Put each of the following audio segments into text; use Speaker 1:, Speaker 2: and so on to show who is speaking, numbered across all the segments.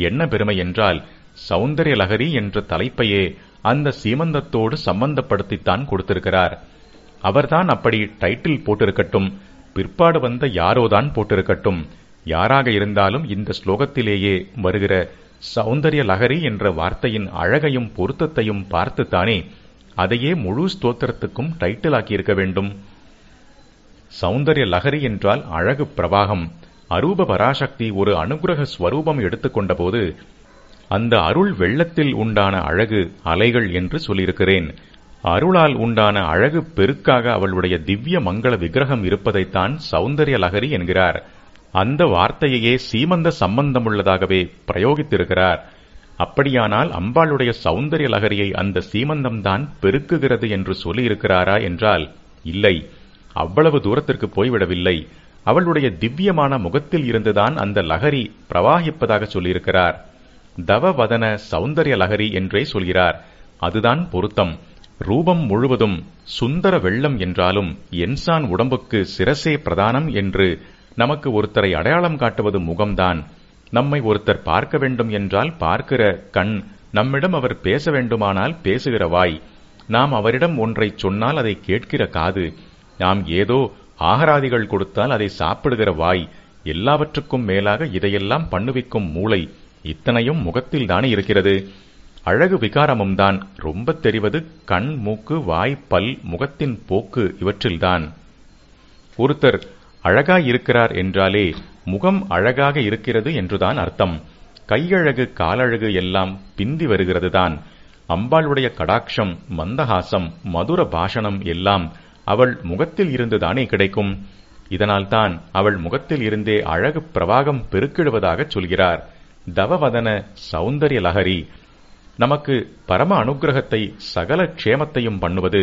Speaker 1: என்ன பெருமை என்றால் சௌந்தரிய லகரி என்ற தலைப்பையே அந்த சீமந்தத்தோடு சம்பந்தப்படுத்தித்தான் கொடுத்திருக்கிறார். அவர்தான் அப்படி டைட்டில் போட்டிருக்கட்டும் பிற்பாடு வந்த யாரோதான் போட்டிருக்கட்டும் யாராக இருந்தாலும் இந்த ஸ்லோகத்திலேயே வருகிற சௌந்தரிய லகரி என்ற வார்த்தையின் அழகையும் பொருத்தத்தையும் பார்த்துத்தானே அதையே முழு ஸ்தோத்திரத்துக்கும் டைட்டில் ஆக்கியிருக்க வேண்டும். சௌந்தரிய லகரி என்றால் அழகு பிரவாகம். அரூப பராசக்தி ஒரு அனுகிரக ஸ்வரூபம் எடுத்துக்கொண்டபோது அந்த அருள் வெள்ளத்தில் உண்டான அழகு அலைகள் என்று சொல்லியிருக்கிறேன். அருளால் உண்டான அழகு பெருக்காக அவளுடைய திவ்ய மங்கள விக்கிரகம் இருப்பதைத்தான் சௌந்தரிய லகரி என்கிறார். அந்த வார்த்தையையே சீமந்த சம்பந்தமுள்ளதாகவே பிரயோகித்திருக்கிறார். அப்படியானால் அம்பாளுடைய சௌந்தரிய லகரியை அந்த சீமந்தம்தான் பெருக்குகிறது என்று சொல்லியிருக்கிறாரா என்றால் இல்லை. அவ்வளவு தூரத்திற்கு போய்விடவில்லை. அவளுடைய திவ்யமான முகத்தில் இருந்துதான் அந்த லகரி பிரவாகிப்பதாக சொல்லியிருக்கிறார். தவவதன சௌந்தரிய லகரி என்றே சொல்கிறார். அதுதான் பொருத்தம். ரூபம் முழுவதும் சுந்தர வெள்ளம் என்றாலும் என்சான் உடம்புக்கு சிரசே பிரதானம் என்று நமக்கு ஒருத்தரை அடையாளம் காட்டுவது முகம்தான். நம்மை ஒருத்தர் பார்க்க வேண்டும் என்றால் பார்க்கிற கண் நம்மிடம் அவர் பேச வேண்டுமானால் பேசுகிற வாய். நாம் அவரிடம் ஒன்றை சொன்னால் அதை கேட்கிற காது. நாம் ஏதோ ஆகராதிகள் கொடுத்தால் அதை சாப்பிடுகிற வாய் எல்லாவற்றுக்கும் மேலாக இதையெல்லாம் பண்ணுவிக்கும் மூளை இத்தனையும் முகத்தில் தானே இருக்கிறது? அழகு விகாரமும் தான். ரொம்ப தெரிவது கண் மூக்கு வாய் பல் முகத்தின் போக்கு இவற்றில்தான். ஒருத்தர் அழகாய் இருக்கிறார் என்றாலே முகம் அழகாக இருக்கிறது என்றுதான் அர்த்தம். கையழகு காலழகு எல்லாம் பிந்தி வருகிறதுதான். அம்பாளுடைய கடாட்சம் மந்தஹாசம் மதுர பாஷணம் எல்லாம் அவள் முகத்தில் இருந்துதானே கிடைக்கும்? இதனால்தான் அவள் முகத்தில் இருந்தே அழகு பிரவாகம் பெருக்கிடுவதாகச் சொல்கிறார். தவவதன சௌந்தரிய லகரி நமக்கு பரம அனுகிரகத்தை சகல க்ஷேமத்தையும் பண்ணுவது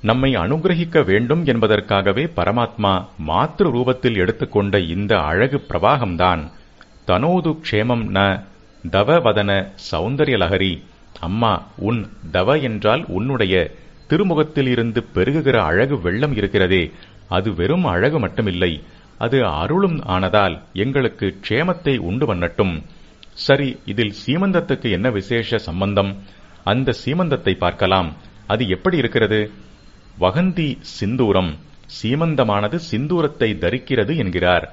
Speaker 1: நம்மை அனுகிரகிக்க வேண்டும் என்பதற்காகவே பரமாத்மா மாத்திரு ரூபத்தில் எடுத்துக்கொண்ட இந்த அழகு பிரவாகம்தான். தனோது க்ஷேமம் ந தவவதன சௌந்தரிய லகரி அம்மா உன் தவ என்றால் உன்னுடைய திருமுகத்தில் இருந்து பெருகுகிற அழகு வெள்ளம் இருக்கிறதே அது வெறும் அழகு மட்டுமில்லை அது அருளும் ஆனதால் எங்களுக்கு க்ஷேமத்தை உண்டு பண்ணட்டும். சரி இதில் சீமந்தத்துக்கு என்ன விசேஷ சம்பந்தம்? அந்த சீமந்தத்தை பார்க்கலாம். அது எப்படி இருக்கிறது? வகந்தி சிந்தூரம். சீமந்தமானது சிந்தூரத்தை தரிக்கிறது என்கிறார்.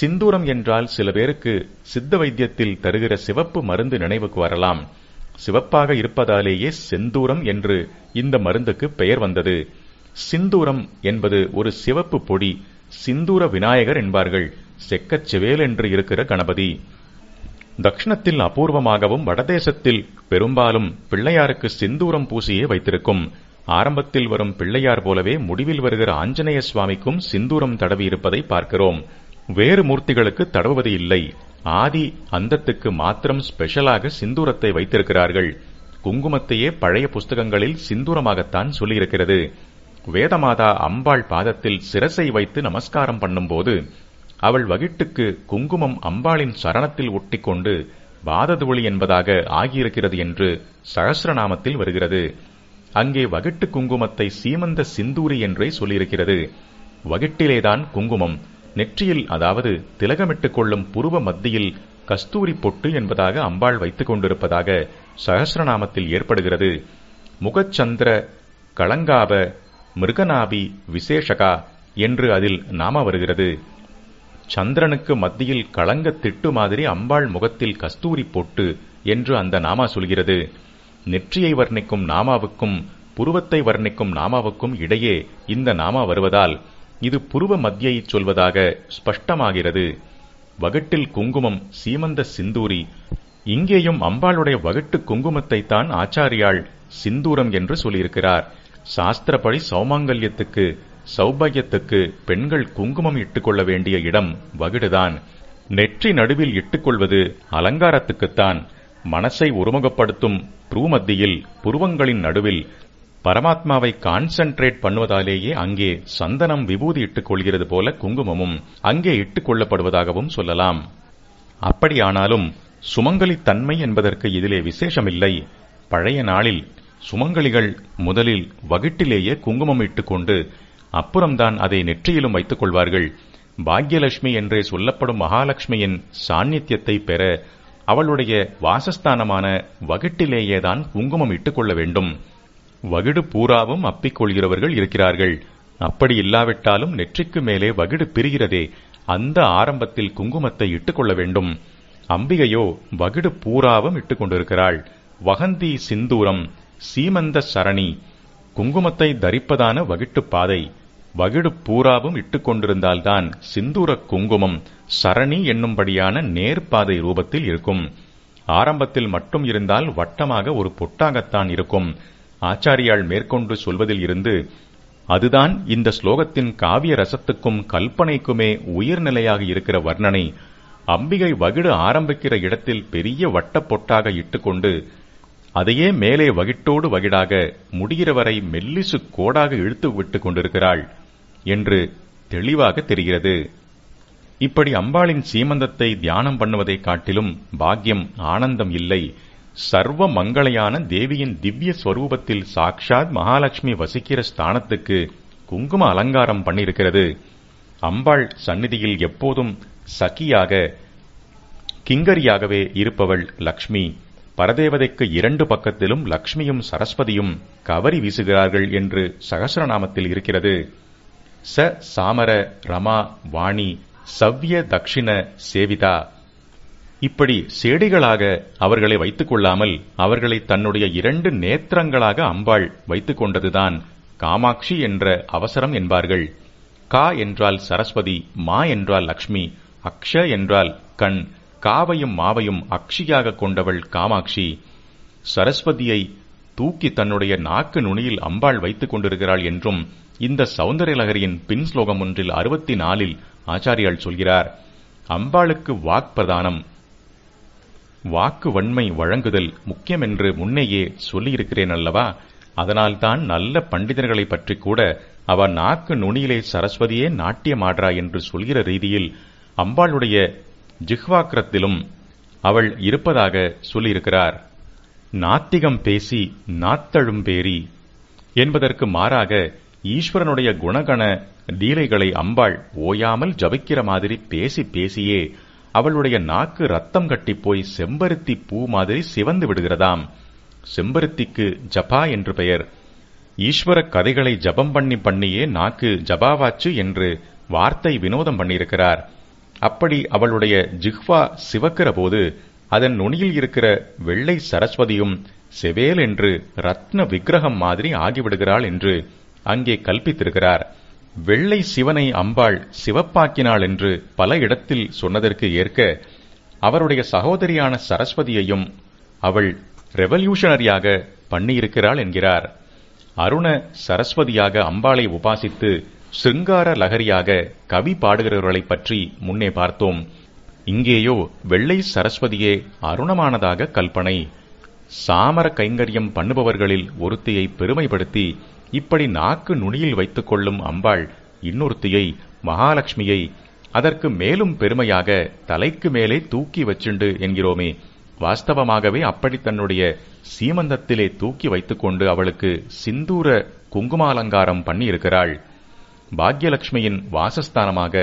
Speaker 1: சிந்தூரம் என்றால் சில பேருக்கு சித்த வைத்தியத்தில் தருகிற சிவப்பு மருந்து நினைவுக்கு வரலாம். சிவப்பாக இருப்பதாலேயே செந்தூரம் என்று இந்த மருந்துக்கு பெயர் வந்தது. சிந்தூரம் என்பது ஒரு சிவப்பு பொடி சிந்தூர விநாயகர் என்பார்கள் செக்கச்சிவேல் என்று இருக்கிற கணபதி. தக்ஷணத்தில் அபூர்வமாகவும் வடதேசத்தில் பெரும்பாலும் பிள்ளையாருக்கு சிந்தூரம் பூசியே வைத்திருக்கும். ஆரம்பத்தில் வரும் பிள்ளையார் போலவே முடிவில் வருகிற ஆஞ்சநேய சுவாமிக்கும் சிந்தூரம் தடவி இருப்பதை பார்க்கிறோம். வேறு மூர்த்திகளுக்கு தடவுவது இல்லை. ஆதி அந்தத்துக்கு மாத்திரம் ஸ்பெஷலாக சிந்தூரத்தை வைத்திருக்கிறார்கள். குங்குமத்தையே பழைய புஸ்தகங்களில் சிந்தூரமாகத்தான் சொல்லியிருக்கிறது. வேதமாதா அம்பாள் பாதத்தில் சிரசை வைத்து நமஸ்காரம் பண்ணும்போது அவள் வகிட்டுக்கு குங்குமம் அம்பாளின் சரணத்தில் ஒட்டிக்கொண்டு பாததுளி என்பதாக ஆகியிருக்கிறது என்று சகசிரநாமத்தில் வருகிறது. அங்கே வகிட்டு குங்குமத்தை சீமந்த சிந்தூரி என்றே சொல்லியிருக்கிறது. வகிட்டிலேதான் குங்குமம் நெற்றியில் அதாவது திலகமிட்டுக் கொள்ளும் புருவ மத்தியில் கஸ்தூரி பொட்டு என்பதாக அம்பாள் வைத்துக் கொண்டிருப்பதாக சகசிரநாமத்தில் ஏற்படுகிறது. முகச்சந்திர களங்காப மிருகநாபி விசேஷகா என்று அதில் நாம வருகிறது. சந்திரனுக்கு மத்தியில் களங்க திட்டு மாதிரி அம்பாள் முகத்தில் கஸ்தூரி பொட்டு என்று அந்த நாமா சொல்கிறது. நெற்றியை வர்ணிக்கும் நாமாவுக்கும் புருவத்தை வர்ணிக்கும் நாமாவுக்கும் இடையே இந்த நாமா வருவதால் இது புருவ மத்தியைச் சொல்வதாக ஸ்பஷ்டமாகிறது. வகட்டில் குங்குமம் சீமந்த சிந்தூரி இங்கேயும் அம்பாளுடைய வகட்டு குங்குமத்தை தான் ஆச்சாரியாள் சிந்தூரம் என்று சொல்லியிருக்கிறார். சாஸ்திரப்படி சௌமாங்கல்யத்துக்கு சௌபாகியத்துக்கு பெண்கள் குங்குமம் இட்டுக்கொள்ள வேண்டிய இடம் வகுடுதான். நெற்றி நடுவில் இட்டுக்கொள்வது அலங்காரத்துக்குத்தான். மனசை ஒருமுகப்படுத்தும் ப்ரூமத்தியில் புருவங்களின் நடுவில் பரமாத்மாவை கான்சென்ட்ரேட் பண்ணுவதாலேயே அங்கே சந்தனம் விபூதி இட்டுக் கொள்கிறது போல குங்குமமும் அங்கே இட்டுக் கொள்ளப்படுவதாகவும் சொல்லலாம். அப்படியானாலும் சுமங்கலித்தன்மை என்பதற்கு இதிலே விசேஷமில்லை. பழைய நாளில் சுமங்கலிகள் முதலில் வகிட்டிலேயே குங்குமம் இட்டுக்கொண்டு அப்புறம்தான் அதை நெற்றியிலும் வைத்துக் கொள்வார்கள். பாக்யலட்சுமி என்றே சொல்லப்படும் மகாலட்சுமியின் சாநித்தியத்தை பெற அவளுடைய வாசஸ்தானமான வகிட்டிலேயேதான் குங்குமம் இட்டுக் கொள்ள வேண்டும். வகிடு பூராவும் அப்பிக்கொள்கிறவர்கள் இருக்கிறார்கள். அப்படி இல்லாவிட்டாலும் நெற்றிக்கு மேலே வகிடு பிரிகிறதே. அந்த ஆரம்பத்தில் குங்குமத்தை இட்டுக்கொள்ள வேண்டும். அம்பிகையோ வகிடு பூராவும் இட்டுக்கொண்டிருக்கிறாள். வகந்தி சிந்தூரம் சீமந்த சரணி குங்குமத்தை தரிப்பதான வகிட்டு பாதை. வகிடு பூராவும் இட்டுக்கொண்டிருந்தால்தான் சிந்தூர குங்குமம் சரணி என்னும்படியான நேர்பாதை ரூபத்தில் இருக்கும். ஆரம்பத்தில் மட்டும் இருந்தால் வட்டமாக ஒரு பொட்டாகத்தான் இருக்கும். ஆச்சாரியால் மேற்கொண்டு சொல்வதில் இருந்து அதுதான் இந்த ஸ்லோகத்தின் காவிய ரசத்துக்கும் கல்பனைக்குமே உயர்நிலையாக இருக்கிற வர்ணனை அம்பிகை வகிடு ஆரம்பிக்கிற இடத்தில் பெரிய வட்டப்பொட்டாக இட்டுக்கொண்டு அதையே மேலே வகிட்டோடு வகிடாக முடிகிற வரை மெல்லிசு கோடாக இழுத்து விட்டுக் கொண்டிருக்கிறாள் என்று தெளிவாக தெரிகிறது. இப்படி அம்பாளின் சீமந்தத்தை தியானம் பண்ணுவதைக் காட்டிலும் பாக்கியம் ஆனந்தம் இல்லை. சர்வ மங்களையான தேவியின் திவ்ய ஸ்வரூபத்தில் சாக்ஷாத் மகாலட்சுமி வசிக்கிற ஸ்தானத்துக்கு குங்கும அலங்காரம் பண்ணியிருக்கிறது. அம்பாள் சந்நிதியில் எப்போதும் சகியாக கிங்கரியாகவே இருப்பவள் லக்ஷ்மி. பரதேவதைக்கு இரண்டு பக்கத்திலும் லக்ஷ்மியும் சரஸ்வதியும் கவரி வீசுகிறார்கள் என்று சகசரநாமத்தில் இருக்கிறது. ச சாமர ரமா வாணி சவ்ய தக்ஷிண சேவிதா இப்படி சேடிகளாக அவர்களை வைத்துக் கொள்ளாமல் அவர்களை தன்னுடைய இரண்டு நேத்திரங்களாக அம்பாள் வைத்துக் கொண்டதுதான் காமாட்சி என்ற அவசரம் என்பார்கள். கா என்றால் சரஸ்வதி மா என்றால் லக்ஷ்மி அக்ஷ என்றால் கண். காவையும் மாவையும் அக்ஷியாக கொண்டவள் காமாட்சி. சரஸ்வதியை தூக்கி தன்னுடைய நாக்கு நுனியில் அம்பாள் வைத்துக் கொண்டிருக்கிறாள் என்றும் இந்த சௌந்தர்யலகரியின் பின் ஸ்லோகம் ஒன்றில் அறுபத்தி நாலில் ஆச்சாரியால் சொல்கிறார். அம்பாளுக்கு வாக்பிரதானம். வாக்கு வன்மை வழங்குதல் முக்கியம் என்று முன்னேயே சொல்லியிருக்கிறேன் அல்லவா? அதனால்தான் நல்ல பண்டிதர்களை பற்றி கூட அவ நாக்கு நுனியிலே சரஸ்வதியே நாட்டியமாடுறா என்று சொல்கிற ரீதியில் அம்பாளுடைய ஜிஹ்வாக்கிரத்திலும் அவள் இருப்பதாக சொல்லியிருக்கிறார். நாத்திகம் பேசி நாத்தழும் பேரி என்பதற்கு மாறாக ஈஸ்வரனுடைய குணகண லீலைகளை அம்பாள் ஓயாமல் ஜபிக்கிற மாதிரி பேசி பேசியே அவளுடைய நாக்கு ரத்தம் கட்டிப்போய் செம்பருத்தி பூ மாதிரி சிவந்து விடுகிறதாம். செம்பருத்திக்கு ஜபா என்று பெயர். ஈஸ்வர கதைகளை ஜபம் பண்ணி பண்ணியே நாக்கு ஜபாவாச்சு என்று வார்த்தை வினோதம் பண்ணியிருக்கிறார். அப்படி அவளுடைய ஜிஹ்வா சிவக்கிற போது அதன் நுனியில் இருக்கிற வெள்ளை சரஸ்வதியும் செவேல் என்று ரத்ன விக்கிரகம் மாதிரி ஆகிவிடுகிறாள் என்று அங்கே கல்பித்திருக்கிறார். வெள்ளை சிவனை அம்பாள் சிவப்பாக்கினாள் என்று பல இடத்தில் சொன்னதற்கு ஏற்க அவருடைய சகோதரியான சரஸ்வதியையும் அவள் ரெவல்யூஷனரியாக பண்ணியிருக்கிறாள் என்கிறார். அருண சரஸ்வதியாக அம்பாளை உபாசித்து சிருங்கார லகரியாக கவி பாடுகிறவர்களைப் பற்றி முன்னே பார்த்தோம். இங்கேயோ வெள்ளை சரஸ்வதியே அருணமானதாக கல்பனை சாமர கைங்கரியம் பண்ணுபவர்களில் ஒருத்தியை பெருமைப்படுத்தி இப்படி நாக்கு நுனியில் வைத்துக் கொள்ளும் அம்பாள் இன்னொருத்தியை மகாலட்சுமியை அதற்கு மேலும் பெருமையாக தலைக்கு மேலே தூக்கி வச்சுண்டு என்கிறோமே. வாஸ்தவமாகவே அப்படி தன்னுடைய சீமந்தத்திலே தூக்கி வைத்துக்கொண்டு அவளுக்கு சிந்தூர குங்குமாலங்காரம் பண்ணி இருக்கிறாள் பாக்யலட்சுமியின் வாசஸ்தானமாக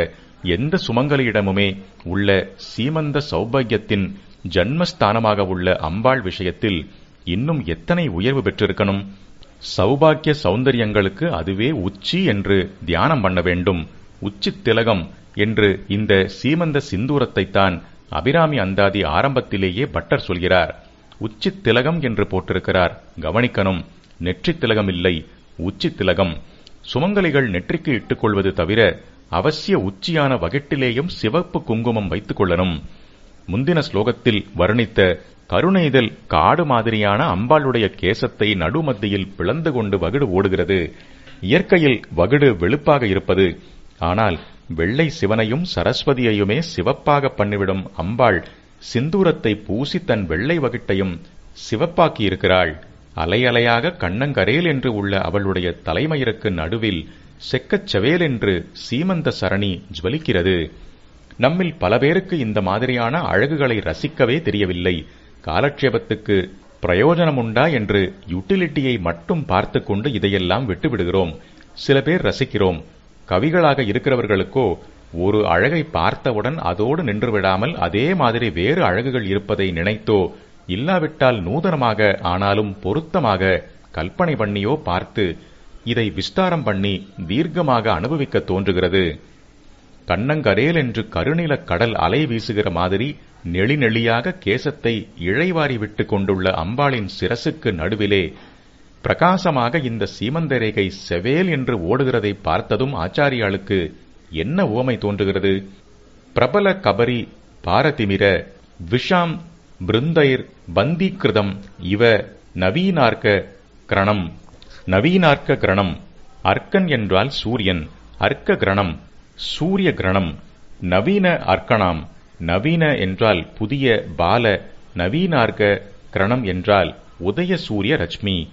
Speaker 1: எந்த சுமங்கலியிடமுமே உள்ள சீமந்த சௌபாகியத்தின் ஜன்மஸ்தானமாக உள்ள அம்பாள் விஷயத்தில் இன்னும் எத்தனை உயர்வு பெற்றிருக்கணும்? சௌபாக்கிய சௌந்தரியங்களுக்கு அதுவே உச்சி என்று தியானம் பண்ண வேண்டும். உச்சி திலகம் என்று இந்த சீமந்த சிந்தூரத்தைத்தான் அபிராமி அந்தாதி ஆரம்பத்திலேயே பட்டர் சொல்கிறார். உச்சி திலகம் என்று போட்டிருக்கிறார். கவனிக்கணும் நெற்றி திலகம் இல்லை உச்சி திலகம். சுமங்கலிகள் நெற்றிக்கு இட்டுக் கொள்வது தவிர அவசிய உச்சியான வகட்டிலேயும் சிவப்பு குங்குமம் வைத்துக் கொள்ளணும். முந்தின ஸ்லோகத்தில் வர்ணித்த கருணைதல் காடு மாதிரியான அம்பாளுடைய கேசத்தை நடுமத்தியில் பிளந்து கொண்டு வகுடு ஓடுகிறது. இயற்கையில் வகுடு வெளுப்பாக இருப்பது. ஆனால் வெள்ளை சிவனையும் சரஸ்வதியையுமே சிவப்பாக பண்ணிவிடும் அம்பாள் சிந்தூரத்தை பூசி தன் வெள்ளை வகிட்டையும் சிவப்பாக்கியிருக்கிறாள். அலையலையாக கண்ணங்கரேல் என்று உள்ள அவளுடைய தலைமயிருக்கு நடுவில் செக்கச் செவேல் என்று சீமந்த சரணி ஜுவலிக்கிறது. நம்மில் பல பேருக்கு இந்த மாதிரியான அழகுகளை ரசிக்கவே தெரியவில்லை. காலட்சேபத்துக்கு பிரயோஜனமுண்டா என்று யுட்டிலிட்டியை மட்டும் பார்த்து கொண்டு இதையெல்லாம் விட்டுவிடுகிறோம். சில பேர் ரசிக்கிறோம். கவிகளாக இருக்கிறவர்களுக்கோ ஒரு அழகை பார்த்தவுடன் அதோடு நின்று விடாமல் அதே மாதிரி வேறு அழகுகள் இருப்பதை நினைத்தோ இல்லாவிட்டால் நூதனமாக ஆனாலும் பொருத்தமாக கற்பனை பண்ணியோ பார்த்து இதை விஸ்தாரம் பண்ணி தீர்க்கமாக அனுபவிக்க தோன்றுகிறது. கண்ணங்கரேல் என்று கருநிலக் கடல் அலை வீசுகிற மாதிரி நெளி நெளியாக கேசத்தை இழைவாரி விட்டு கொண்டுள்ள அம்பாளின் சிரசுக்கு நடுவிலே பிரகாசமாக இந்த சீமந்த ரேகை செவேல் என்று ஓடுகிறதை பார்த்ததும் ஆச்சாரியாளுக்கு என்ன உவமை தோன்றுகிறது? பிரபல கபரி பாரதிமிர விஷாம் பிருந்தைர் பந்திகிருதம் இவ நவீனார்க்க கிரணம். நவீனார்க்க கிரணம். அர்க்கன் என்றால் சூரியன். அர்க்க கிரணம். சூரிய கிரணம் நவீன அர்க்கணாம் நவீன என்றால் புதிய பால நவீனார்க்க கிரணம் என்றால் உதய சூரிய ரஷ்மி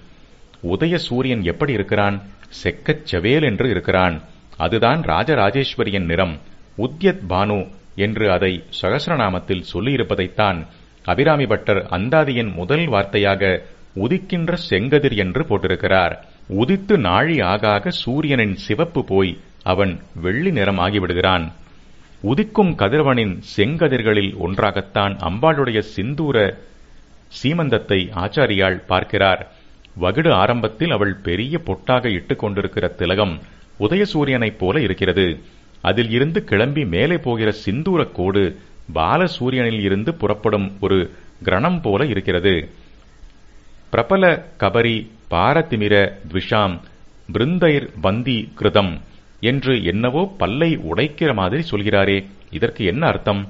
Speaker 1: உதய சூரியன் எப்படி இருக்கிறான்? செக்கச் செவேல் என்று இருக்கிறான். அதுதான் ராஜராஜேஸ்வரியின் நிறம். உத்யத் பானு என்று அதை சகசரநாமத்தில் சொல்லியிருப்பதைத்தான் அபிராமி பட்டர் அந்தாதியின் முதல் வார்த்தையாக உதிக்கின்ற செங்கதிர் என்று போட்டிருக்கிறார். உதித்து நாழி ஆகாக சூரியனின் சிவப்பு போய் அவன் வெள்ளி நிறம் ஆகிவிடுகிறான். உதிக்கும் கதிரவனின் செங்கதிர்களில் ஒன்றாகத்தான் அம்பாளுடைய சிந்தூர சீமந்தத்தை ஆச்சாரியாள் பார்க்கிறார். வகுடு ஆரம்பத்தில் அவள் பெரிய பொட்டாக இட்டுக் கொண்டிருக்கிற திலகம் உதயசூரியனைப் போல இருக்கிறது. அதில் இருந்து கிளம்பி மேலே போகிற சிந்தூரக் கோடு பாலசூரியனில் இருந்து புறப்படும் ஒரு கிரணம் போல இருக்கிறது. பிரபல கபரி பாரதிமிர த்விஷாம் பிருந்தைர் வந்தி கிருதம் என்று என்னவோ பல்லை உடைக்கிற மாதிரி சொல்கிறாரே. இதற்கு என்ன அர்த்தம்?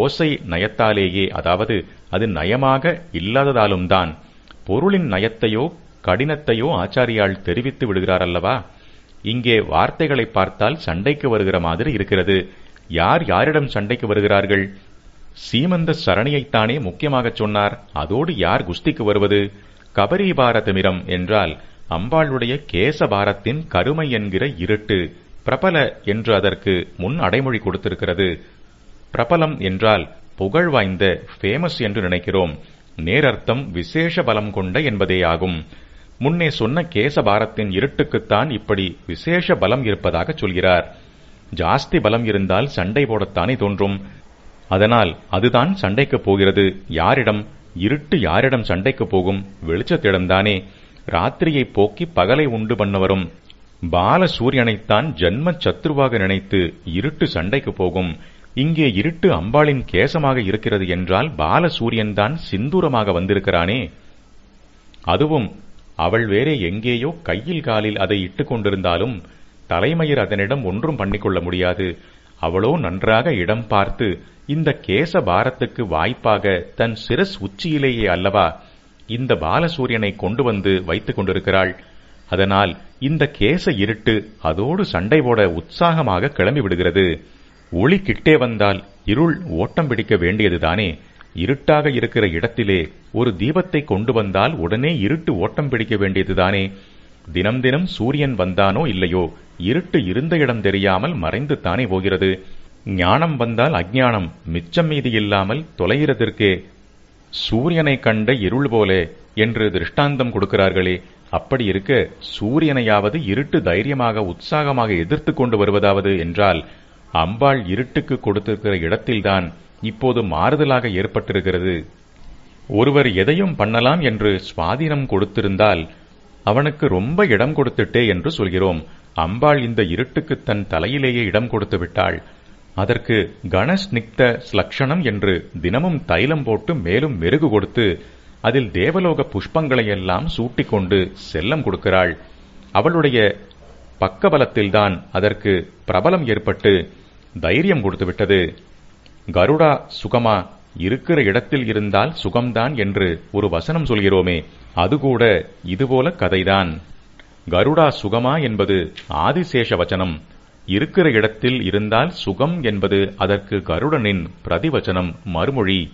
Speaker 1: ஓசை நயத்தாலேயே அதாவது அது நயமாக இல்லாததாலும் தான். பொருளின் நயத்தையோ கடினத்தையோ ஆச்சாரியால் தெரிவித்து விடுகிறார் அல்லவா இங்கே வார்த்தைகளை பார்த்தால் சண்டைக்கு வருகிற மாதிரி இருக்கிறது. யார் யாரிடம் சண்டைக்கு வருகிறார்கள்? சீமந்த சரணியைத்தானே முக்கியமாகச் சொன்னார். அதோடு யார் குஸ்திக்கு வருவது? கபரீபாரதமிரம் என்றால் அம்பாளுடைய கேசபாரத்தின் கருமை என்கிற இருட்டு பிரபல என்று அதற்கு முன் அடைமொழி கொடுத்திருக்கிறது. பிரபலம் என்றால் புகழ் வாய்ந்த ஃபேமஸ் என்று நினைக்கிறோம். நேரர்த்தம் விசேஷ பலம் கொண்ட என்பதே ஆகும். முன்னே சொன்ன கேசபாரத்தின் இருட்டுக்குத்தான் இப்படி விசேஷ பலம் இருப்பதாக சொல்கிறார். ஜாஸ்தி பலம் இருந்தால் சண்டை போடத்தானே தோன்றும். அதனால் அதுதான் சண்டைக்கு போகிறது. யாரிடம்? இருட்டு யாரிடம் சண்டைக்கு போகும்? வெளிச்சத்திடம்தானே ராத்திரியை போக்கி பகலை உண்டு பண்ணவரும். பால சூரியனைத்தான் ஜன்ம சத்ருவாக நினைத்து இருட்டு சண்டைக்கு போகும். இங்கே இருட்டு அம்பாளின் கேசமாக இருக்கிறது என்றால் பால சூரியன்தான் சிந்தூரமாக வந்திருக்கிறானே. அதுவும் அவள் வேறே எங்கேயோ கையில் காலில் அதை இட்டுக் கொண்டிருந்தாலும் தலைமயிர் அதனிடம் ஒன்றும் பண்ணிக்கொள்ள முடியாது. அவளோ நன்றாக இடம் பார்த்து இந்த கேச பாரத்துக்கு வாய்ப்பாக தன் சிரஸ் உச்சியிலேயே அல்லவா? இந்த பாலசூரியனை கொண்டு வந்து வைத்துக் கொண்டிருக்கிறாள். அதனால் இந்த கேச இருட்டு அதோடு சண்டை போட உற்சாகமாக கிளம்பி விடுகிறது. ஒளி கிட்டே வந்தால் இருள் ஓட்டம் பிடிக்க வேண்டியதுதானே இருட்டாக இருக்கிற இடத்திலே ஒரு தீபத்தை கொண்டு வந்தால் உடனே இருட்டு ஓட்டம் பிடிக்க வேண்டியதுதானே தினம் தினம் சூரியன் வந்தானோ இல்லையோ இருட்டு இருந்த இடம் தெரியாமல் மறைந்து தானே போகிறது. ஞானம் வந்தால் அஜ்ஞானம் மிச்சம் மீதி இல்லாமல் தொலைகிறதற்கே சூரியனை கண்ட இருள் போலே என்று திருஷ்டாந்தம் கொடுக்கிறார்களே அப்படி இருக்க சூரியனையாவது இருட்டு தைரியமாக உற்சாகமாக எதிர்த்து கொண்டு வருவதாவது என்றால் அம்பாள் இருட்டுக்கு கொடுத்திருக்கிற இடத்தில்தான் இப்போது மாறுதலாக ஏற்பட்டிருக்கிறது. ஒருவர் எதையும் பண்ணலாம் என்று சுவாதீனம் கொடுத்திருந்தால் அவனுக்கு ரொம்ப இடம் கொடுத்துட்டே என்று சொல்கிறோம். அம்பாள் இந்த இருட்டுக்கு தன் தலையிலேயே இடம் கொடுத்து விட்டாள். அதற்கு கணஸ்நிக்த ஸ்லக்ஷணம் என்று தினமும் தைலம் போட்டு மேலும் மெருகு கொடுத்து அதில் தேவலோக புஷ்பங்களையெல்லாம் சூட்டிக்கொண்டு செல்லம் கொடுக்கிறாள். அவளுடைய பக்கபலத்தில்தான் அதற்கு பிரபலம் ஏற்பட்டு தைரியம் கொடுத்துவிட்டது. கருடா சுகமா இருக்கிற இடத்தில் இருந்தால் சுகம்தான் என்று ஒரு வசனம் சொல்கிறோமே அதுகூட இதுபோல கதைதான். கருடா சுகமா என்பது ஆதிசேஷ வச்சனம். இருக்கிற இடத்தில் இருந்தால் சுகம் என்பது அதற்கு கருடனின் பிரதிவச்சனம் மறுமொழி.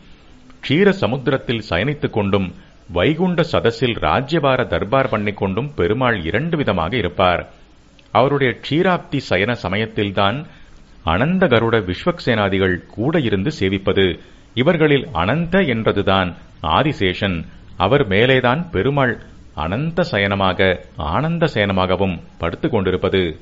Speaker 1: க்ஷீர சமுத்திரத்தில் சயனித்துக் கொண்டும் வைகுண்ட சதசில் ராஜ்யபார தர்பார் பண்ணிக்கொண்டும் பெருமாள் இரண்டு விதமாக இருப்பார். அவருடைய க்ஷீராப்தி சயன சமயத்தில்தான் அனந்த கருட விஸ்வக்சேனாதிகள் கூட இருந்து சேவிப்பது. இவர்களில் அனந்த என்றதுதான் ஆதிசேஷன். அவர் மேலேதான் பெருமாள் அனந்த சயனமாக ஆனந்த சயனமாகவும் படுத்துக் கொண்டிருப்பது.